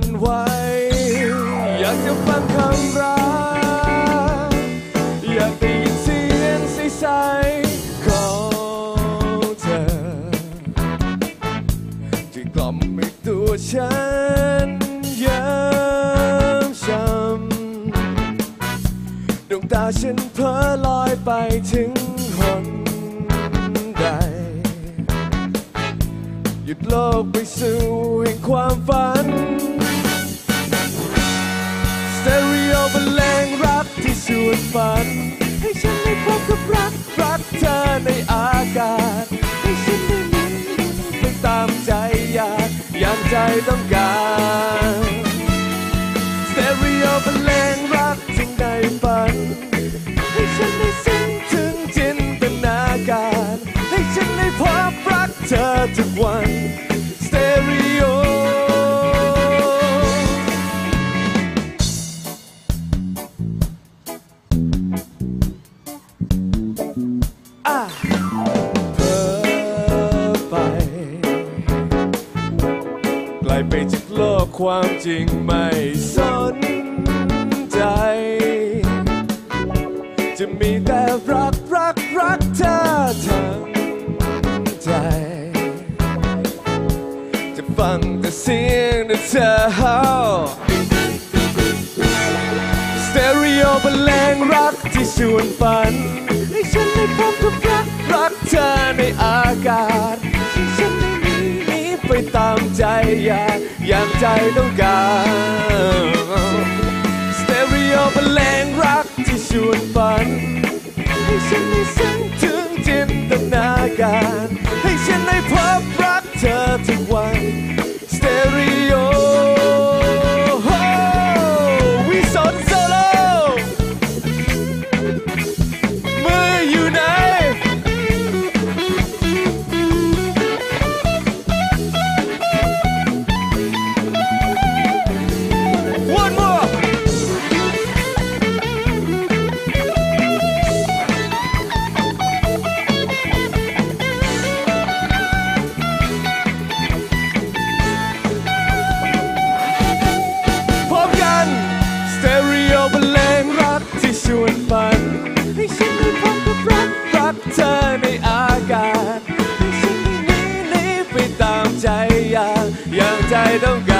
มันไหว อยากจะฟังคำรักอยากได้ยินเสียงใสๆของเธอ ที่กล่อมให้ตัวฉันย้ำช้ำดวงตาฉันเพ้อลอยไปถึงหนใด หยุดโลกไปสู่แห่งความฝัน สเตอริโอบรรเลงรักที่สวนฝัน ให้ฉันได้พบกับรักรักเธอในอากาศ ให้ฉันได้มินไปตามใจอยากอย่างใจต้องการสเตอริโอบรรเลงรักจึงได้ฝัน ให้ฉันได้ซึ้งถึงจินตนาการ ให้ฉันได้พบรักเธอทุกวัน ความจริงไม่สนใจ จะมีแต่รักรักรักเธอทั้งใจ จะฟังแต่เสียงแต่เธอเฮาสเตอริโอบรรเลงรักที่ชวนฝัน ให้ฉันได้พบกับรักรักเธอในอากาศให้ฉันได้หนีหนีไปตามใจอยาก อย่างใจต้องการสเตอริโอบรรเลงรักที่ชวนฝัน ให้ฉันได้ซึ้งถึงจินตนาการ ให้ฉันได้พบรักเธอทุก อย่า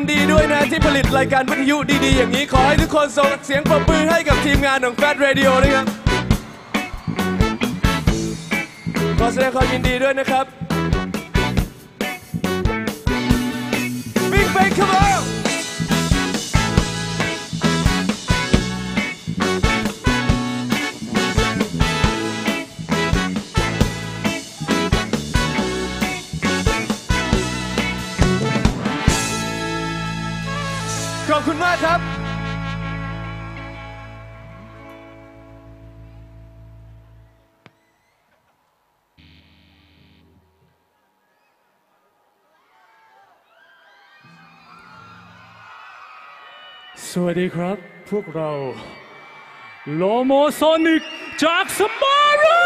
ยินดีด้วยนะที่ผลิตรายการวิทยุดีๆ อย่างนี้ขอให้ทุกคนส่งเสียงปรบมือให้กับทีมงานของแฟดเรดิโอนะครับ ขอแสดงความยินดีด้วยนะครับ Big Bang come on อบคุณมากครับ สวัสดีครับ พวกเรา โลโมโซนิกจากสมาร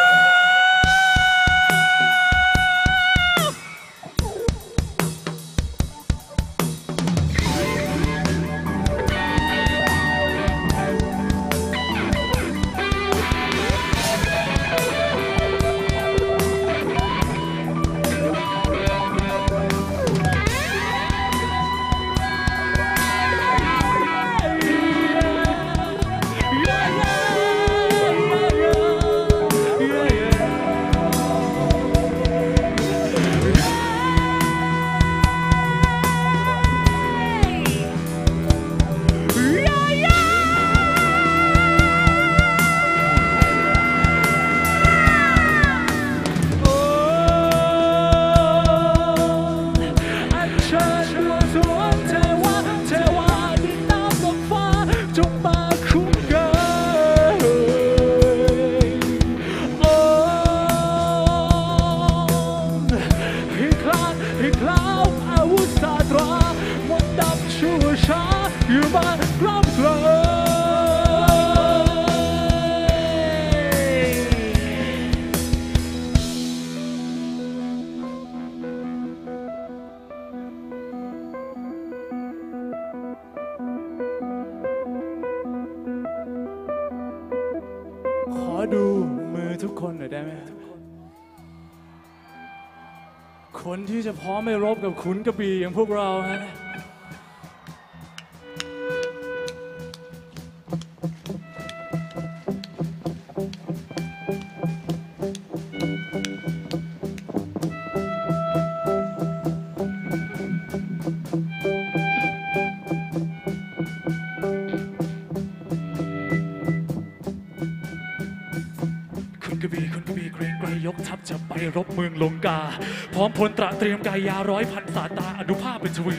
อยู่บ้านรอบครัวขอดูมือทุกคนหน่อยได้ไหมคนที่จะพร้อมไปรบกับขุนกระบี่อย่างพวกเราฮะ คุณกบีคุณกบีเกรงไกรยกทัพจะไปรบเมืองลงกา พร้อมพลตระเตรียมกายยาร้อยพันสาตาอนุภาพเป็นชวี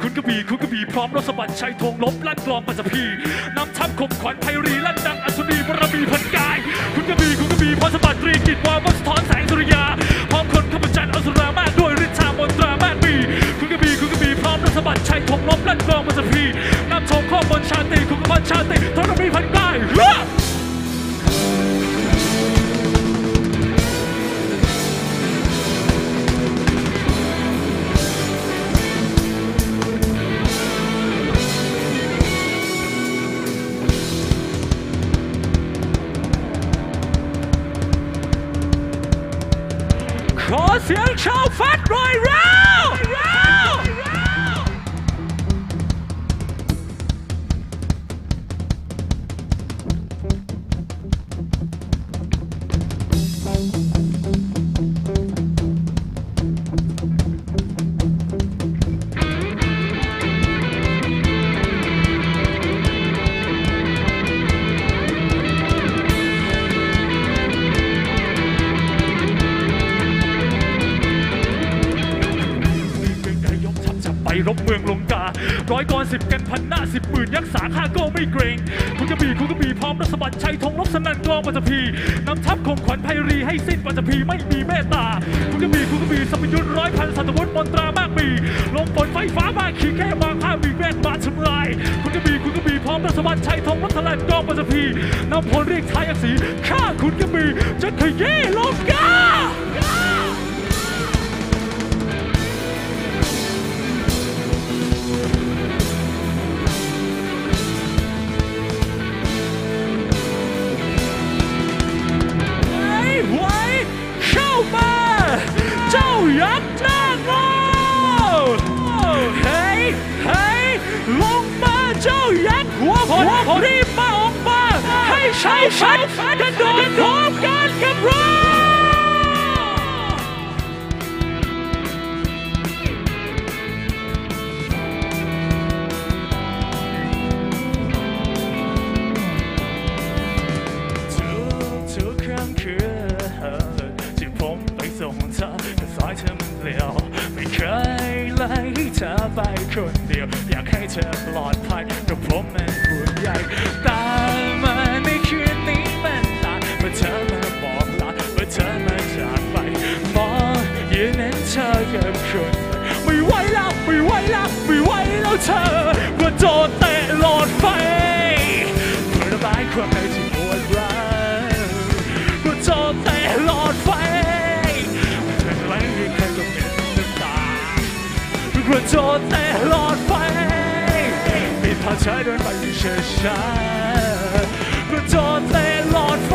คุณกบีคุณกบีพร้อมรถสบัดชัยธงลบลั่นกลองปัจจพีนำทัพข่มขวัญไพรีลั่นดังอัศนีบารมีพันกาย คุณกบีคุณกบีพรสบัดตรีกิจวาวสะท้อนแสงสุริยา chante, to na mý vandaj. Có xiên นักษาข้าก็ไม่เกรงคุณกระบี่คุณกระบี่พร้อมรัศบัดชัยธงลบสนั่นกลองปัจจพีนำทัพข่มขวัญไพรีให้สิ้นปัจจพีไม่มีเมตตาคุณกระบี่คุณกระบี่สมยุทธ์ร้อยพันสัตวุฒิมนตรามากมีลงฝนไฟฟ้ามาขี่แค่วางข้าวีเวทมาทำลาย คุณกระบี่คุณกระบี่พร้อมรัศบัดชัยธงลบสนั่นกลองปัจจพีนำพลเรียกทายอักษีข้าคุณกระบี่จะขยี้ลงกา ฉันกระโดดพร้อมกันกับเราทุกทุกครั้งคืนที่ผมไปส่งเธอแต่สายเธอมันเปลี่ยว ไม่เคยไล่เธอไปคนเดียว อยากให้เธอปลอดภัยกับผมแมันห่วงใย โดนเตะหลอดไฟเพื่อระบายความในที่ปวดร้าวก็โจมแต่หลอดไฟเป็นไรให้ใครก็เป็นน้ำตาโจมแต่หลอดไฟปิดผ้าใช้เดินไปช้าช้าโจมแต่หลอดไฟ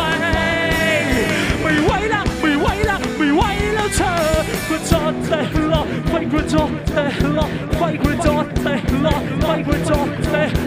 ไม่ไหวละไม่ไหวละไม่ไหวแล้วเธอก็โจมแต่หลอดไฟก็โจมแต่หลอดไฟก็โจมแต่หลอดไฟก็โจ lock, vibrant off,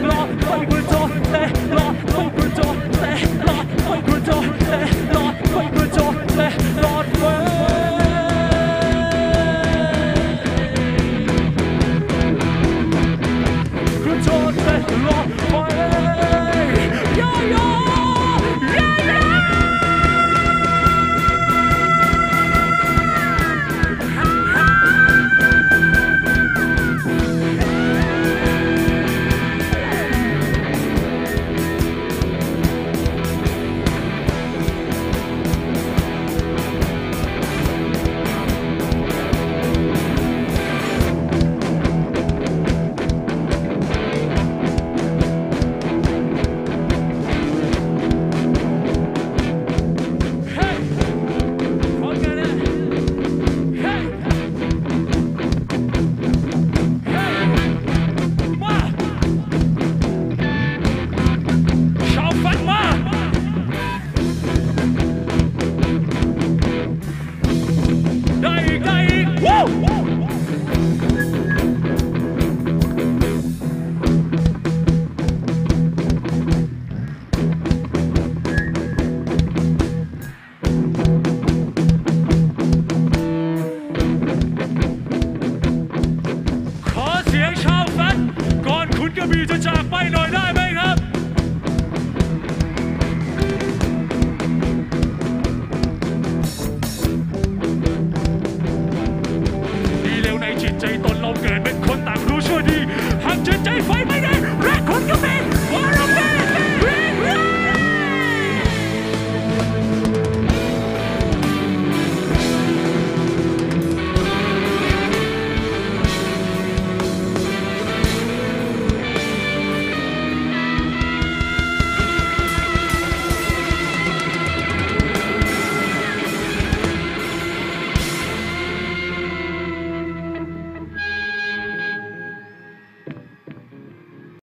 จะจากไปหน่อยได้ไหมครับ